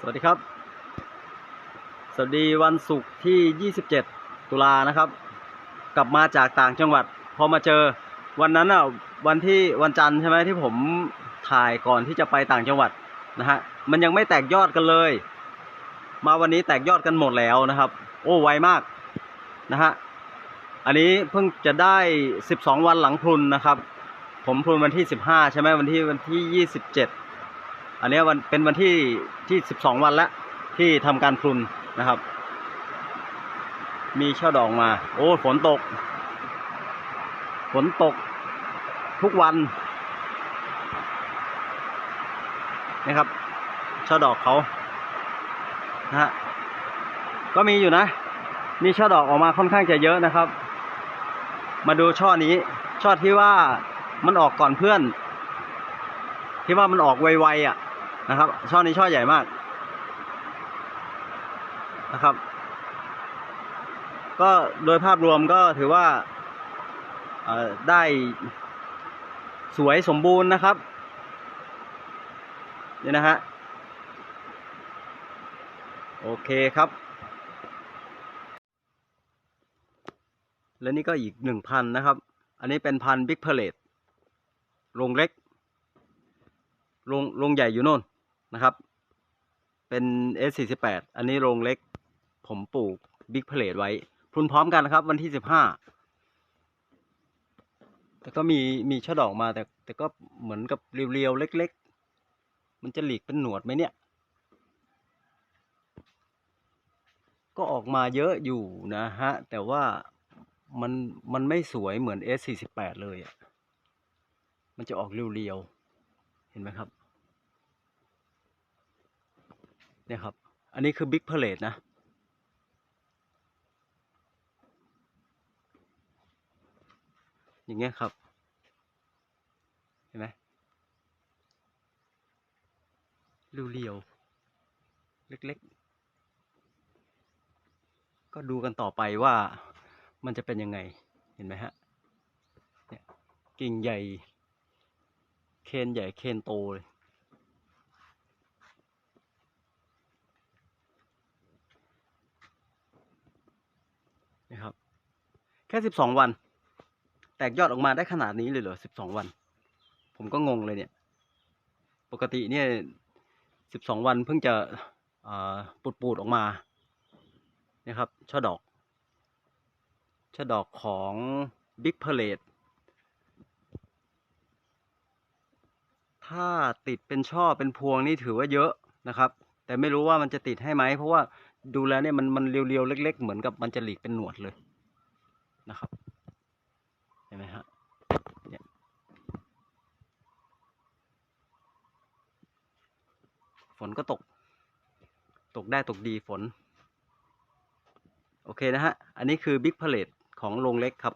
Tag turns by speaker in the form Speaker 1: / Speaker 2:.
Speaker 1: สวัสดีครับ สวัสดีวันศุกร์ที่ 27 ตุลานะครับ กลับมาจากต่างจังหวัด พอมาเจอวันนั้นอะวันที่วันจันทร์ใช่ไหมที่ผมถ่ายก่อนที่จะไปต่างจังหวัดนะฮะมันยังไม่แตกยอดกันเลย มาวันนี้แตกยอดกันหมดแล้วนะครับ โอ้ไวมากนะฮะอันนี้เพิ่งจะได้ 12 วันหลังพรุนนะครับ ผมพรุนวันที่ 15 ใช่ไหมวันที่วันที่ 27 อันนี้วันเป็นวันที่ที่สิบสองวันแล้วที่ทำการพรุนนะครับ มีช่อดอกมา โอ้ฝนตก ฝนตกทุกวันนะครับช่อดอกเขานะฮะก็มีอยู่นะ มีช่อดอกออกมาค่อนข้างจะเยอะนะครับ มาดูช่อนี้ ช่อที่ว่ามันออกก่อนเพื่อน ที่ว่ามันออกไวๆอะ นะครับ ช่อนี้ช่อใหญ่มากนะครับ ก็โดยภาพรวมก็ถือว่าได้สวยสมบูรณ์นะครับนี่นะฮะโอเคครับ และนี่ก็อีกหนึ่งพันนะครับ อันนี้เป็นพันบิ๊กเพลตโรงเล็กโรงโรงใหญ่อยู่โน่น นะครับ เป็น S48 อันนี้โรงเล็ก ผมปลูกบิ๊กเพลทไว้พรุนพร้อมกันนะครับ วันที่15แต่ก็มีมีช่อดอกมาแต่ แต่ก็เหมือนกับเรียวๆ เล็ก ๆ มันจะหลีกเป็นหนวดไหมเนี่ย ก็ออกมาเยอะอยู่นะฮะ แต่ว่ามันมันไม่สวยเหมือน S48 เลยอะ่ะ มันจะออกเรียวๆ เห็นไหมครับ เนี่ยครับ อันนี้คือบิ๊กเพลทนะ อย่างเงี้ยครับ เห็นไหมเรียวๆ เล็กๆ ก็ดูกันต่อไปว่ามันจะเป็นยังไง เห็นไหมฮะเนี่ยกิ่งใหญ่ เคนใหญ่ เคนโตเลย นะครับ แค่สิบสองวัน แตกยอดออกมาได้ขนาดนี้เลยเหรอสิบสองวัน ผมก็งงเลยเนี่ย ปกติเนี่ยสิบสองวันเพิ่งจะปูดปูดออกมานี่ยครับช่อดอกช่อดอกของบิ๊กเพลตถ้าติดเป็นช่อเป็นพวงนี่ถือว่าเยอะนะครับ แต่ไม่รู้ว่ามันจะติดให้ไหม เพราะว่าดูแล้วเนี่ยมันมันเรียวๆ เล็ก ๆ เหมือนกับมันจะหลีกเป็นหนวดเลย นะครับเห็นไหมฮะเนี่ยฝนก็ตก ตกได้ตกดีฝน โอเคนะฮะ อันนี้คือบิ๊กพาเลตของโรงเล็กครับ